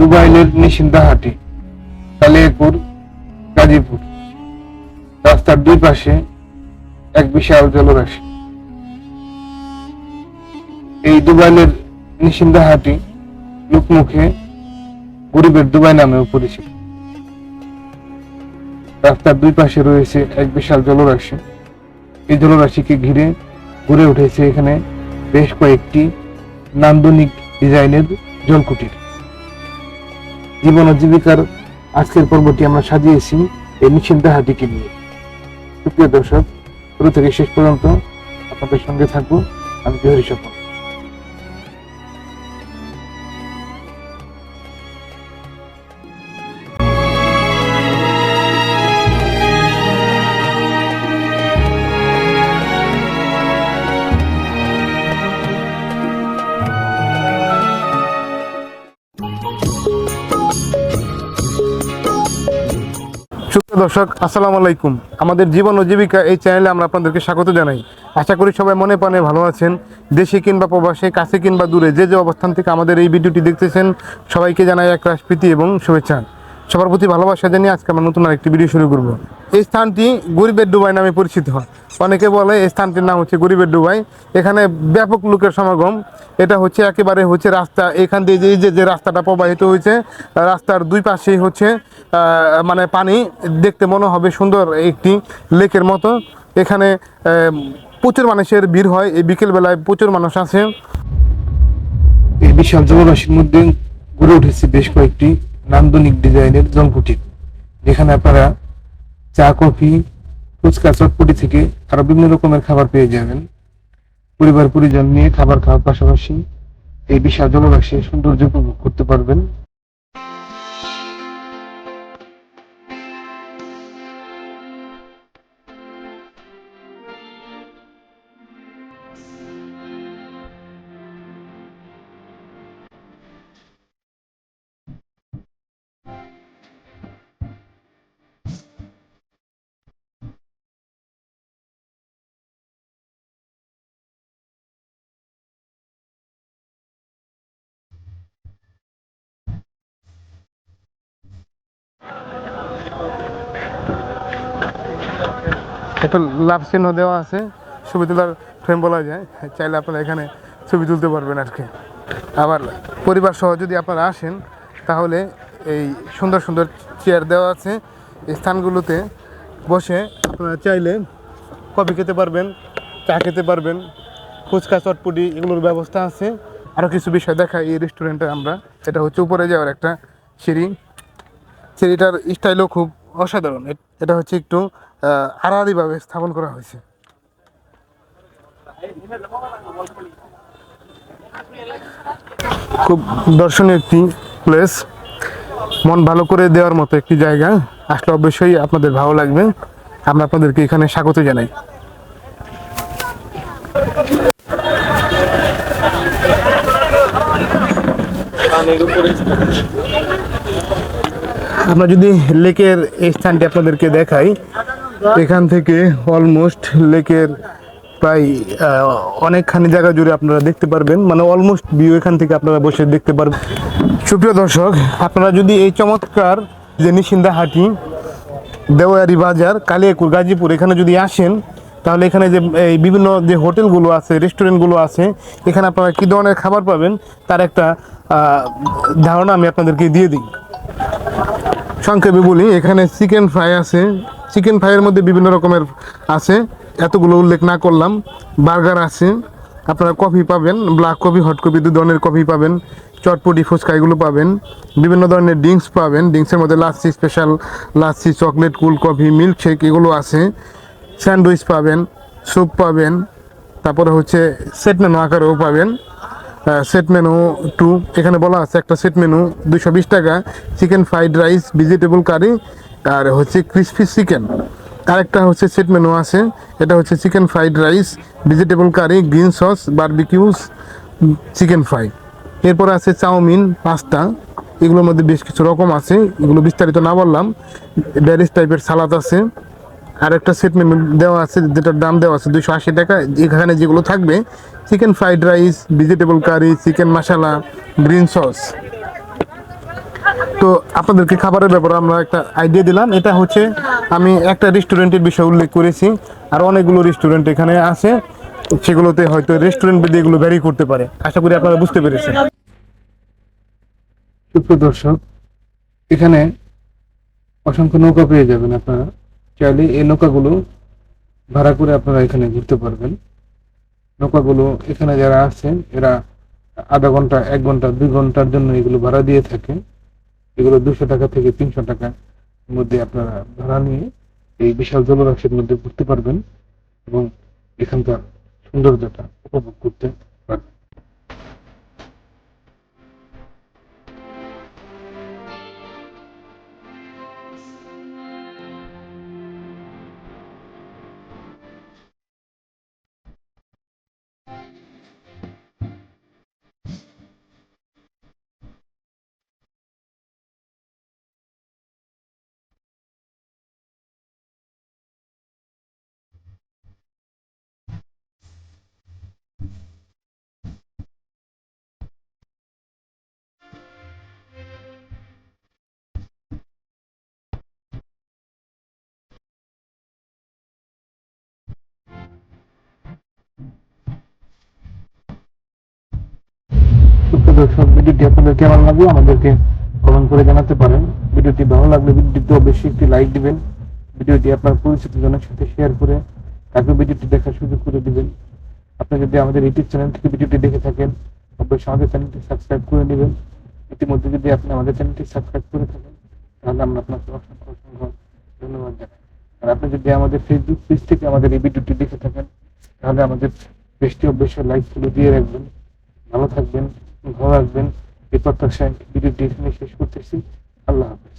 দুবাইলের নিশিন্দাহাটি কালিয়াপুর গাজীপুর। রাস্তার দুই পাশে এক বিশাল জলরাশি। এই দুবাইলের নিশিন্দাহাটি লোকমুখে গরিবের দুবাই নামেও পরিচিত। রাস্তার দুই পাশে রয়েছে এক বিশাল জলরাশি। এই জলরাশিকে ঘিরে গড়ে উঠেছে এখানে বেশ কয়েকটি নান্দনিক ডিজাইনের জলকুটির। জীবন ও জীবিকার আজকের পর্বটি আমরা সাজিয়েছি এই নিশ্চিন্তাহাটিকে নিয়ে। সুপ্রিয় দর্শক, শুরু থেকে শেষ পর্যন্ত আপনাদের সঙ্গে থাকব। আমি বিহারি স্বপন সুপ্রিয় দর্শক, আসসালামু আলাইকুম। আমাদের জীবন ও জীবিকা এই চ্যানেলে আমরা আপনাদেরকে স্বাগত জানাই। আশা করি সবাই মনে পানে ভালো আছেন। দেশে কিংবা প্রবাসে, কাছে কিংবা দূরে, যে যে অবস্থান থেকে আমাদের এই ভিডিওটি দেখতেছেন, সবাইকে জানাই এক রাজপ্রীতি এবং শুভেচ্ছা। সবার প্রতি ভালোবাসা জানিয়ে আজকে আমরা নতুন আরেকটি ভিডিও শুরু করব। এই স্থানটি গরিবের ডুবাই নামে পরিচিত। হয় অনেকে বলে এই স্থানটির নাম হচ্ছে গরিবের ডুবাই। এখানে ব্যাপক লোকের সমাগম। এটা হচ্ছে একেবারে হচ্ছে রাস্তা, এখান দিয়ে যে যে রাস্তাটা প্রবাহিত হয়েছে, রাস্তার দুই পাশেই হচ্ছে মানে পানি। দেখতে মনে হবে সুন্দর একটি লেকের মতো। এখানে প্রচুর মানুষের ভিড় হয়। এই বিকেলবেলায় প্রচুর মানুষ আছে। এই বিশাল জলরাশির মধ্যে গড়ে উঠেছে বেশ কয়েকটি নান্দনিক ডিজাইনের জলকুটির যেখানে আপনারা চা, কফি, ফুচকা, চটপটি থেকে আরও বিভিন্ন রকমের খাবার পেয়ে যাবেন। পরিবার পরিজন নিয়ে খাবার খাওয়ার পাশাপাশি এই বিশাল জলরাশির সৌন্দর্য উপভোগ করতে পারবেন। একটা লাভ চিহ্ন দেওয়া আছে। ছবি তোলার ফ্রেম বলা যায়। চাইলে আপনারা এখানে ছবি তুলতে পারবেন আর কি। আবার পরিবার সহ যদি আপনারা আসেন, তাহলে এই সুন্দর সুন্দর চেয়ার দেওয়া আছে। এই স্থানগুলোতে বসে আপনারা চাইলে কফি খেতে পারবেন, চা খেতে পারবেন, ফুচকা, চটপটি এগুলোর ব্যবস্থা আছে। আরও কিছু বিষয় দেখা এই রেস্টুরেন্টে আমরা। এটা হচ্ছে উপরে যাওয়ার একটা সিঁড়ি। সিঁড়িটার স্টাইলও খুব অসাধারণ। এটা হচ্ছে একটু আড়াআড়িভাবে স্থাপন করা হয়েছে। খুব দর্শনীয় একটি প্লেস মন ভালো করে দেওয়ার মতো একটি জায়গা। আসলে অবশ্যই আপনাদের ভালো লাগবে। আমরা আপনাদেরকে এখানে স্বাগত জানাই। আমরা যদি লেকের এই স্থানটি আপনাদেরকে দেখাই, এখান থেকে অলমোস্ট লেকের প্রায় অনেকখানি জায়গা জুড়ে আপনারা দেখতে পারবেন। মানে অলমোস্ট ভিউ এখান থেকে আপনারা বসে দেখতে পারবেন। সুপ্রিয় দর্শক, আপনারা যদি এই চমৎকার যে নিশিন্দা হাটি দেওয়ারি বাজার, কালিয়াকুর, গাজীপুর, এখানে যদি আসেন, তাহলে এখানে যে, এই বিভিন্ন যে হোটেলগুলো আছে, রেস্টুরেন্টগুলো আছে, এখানে আপনারা কী ধরনের খাবার পাবেন, তার একটা ধারণা আমি আপনাদেরকে দিয়ে দিই। সংক্ষেপে বলি, এখানে চিকেন ফ্রাই আছে। চিকেন ফ্রাইয়ের মধ্যে বিভিন্ন রকমের আছে। এতগুলো উল্লেখ না করলাম। বার্গার আছে। আপনারা কফি পাবেন ব্ল্যাক কফি হট কফি দু ধরনের কফি পাবেন। চটপটি, ফুচকা, এগুলো পাবেন। বিভিন্ন ধরনের ড্রিঙ্কস পাবেন। ড্রিঙ্কসের মধ্যে lassi special lassi chocolate cool coffee milk shake এগুলো আছে। স্যান্ডউইচ পাবেন স্যুপ পাবেন। তারপরে হচ্ছে সেট মেনু আকারেও পাবেন। সেট মেনু টু এখানে বলা আছে একটা সেট মেনু দুশো বিশ টাকা chicken fried rice vegetable curry আর হচ্ছে ক্রিসপি চিকেন আরেকটা হচ্ছে সেট মেনু আছে, এটা হচ্ছে chicken fried rice vegetable curry green sauce barbecues chicken fry এরপর আছে চাউমিন, পাস্তা, এগুলোর মধ্যে বেশ কিছু রকম আছে, এগুলো বিস্তারিত না বললাম। ব্যারিস টাইপের সালাদ আছে। আর একটা সেট মেনু দেওয়া আছে, যেটার দাম দেওয়া আছে দুশো আশি টাকা। এখানে যেগুলো থাকবে chicken fried rice vegetable curry chicken masala green sauce তো আপনাদেরকে খাবারের ব্যাপারে আমরা একটা আইডিয়া দিলাম। এটা হচ্ছে, আমি একটা রেস্টুরেন্টের বিষয় উল্লেখ করেছি, আর অনেকগুলো রেস্টুরেন্ট এখানে আছে। সেগুলোতে হয়তো রেস্টুরেন্ট বেদে এগুলো ভ্যারি করতে পারে। আশা করি আপনারা বুঝতে পেরেছেন। সুপ্রিয় দর্শক, এখানে অসংখ্য নৌকা পেয়ে যাবেন আপনারা। চাইলে এই নৌকাগুলো ভাড়া করে আপনারা এখানে ঘুরতে পারবেন। নৌকাগুলো এখানে যারা আছেন, এরা আধা ঘণ্টা, এক ঘণ্টা, দুই ঘণ্টার জন্য এগুলো ভাড়া দিয়ে থাকেন এগুলো দুশো টাকা থেকে তিনশো টাকার মধ্যে আপনারা ভাড়া নিয়ে এই বিশাল জলরাশির মধ্যে ঘুরতে পারবেন এবং এখানকার সৌন্দর্যটা উপভোগ করতে দর্শক ভিডিওটি আপনাদের কেমন লাগল? আমাদেরকে কমেন্ট করে জানাতে পারেন। ভিডিওটি ভালো লাগলে ভিডিওটিতে অবশ্যই একটি লাইক দিবেন। ভিডিওটি আপনার পরিচিত জনের সাথে শেয়ার করে তাকে ভিডিওটি দেখার সুযোগ করে দিবেন। আপনি যদি আমাদের ইউটিউব চ্যানেল থেকে ভিডিওটি দেখে থাকেন, অবশ্যই আমাদের চ্যানেলটি সাবস্ক্রাইব করে নেবেন ইতিমধ্যে যদি আপনি আমাদের চ্যানেলটি সাবস্ক্রাইব করে থাকেন, তাহলে আমরা আপনাকে অসংখ্য অসংখ্য ধন্যবাদ জানাই। আর আপনি যদি আমাদের ফেসবুক পেজ থেকে আমাদের এই ভিডিওটি দেখে থাকেন, তাহলে আমাদের পেজটি অবশ্যই লাইকগুলো দিয়ে রাখবেন। ভালো থাকবেন। ভালো রাখবেন এই প্রত্যাশায় ভিডিওটি এখানে শেষ করতেছি। আল্লাহ হাফেজ।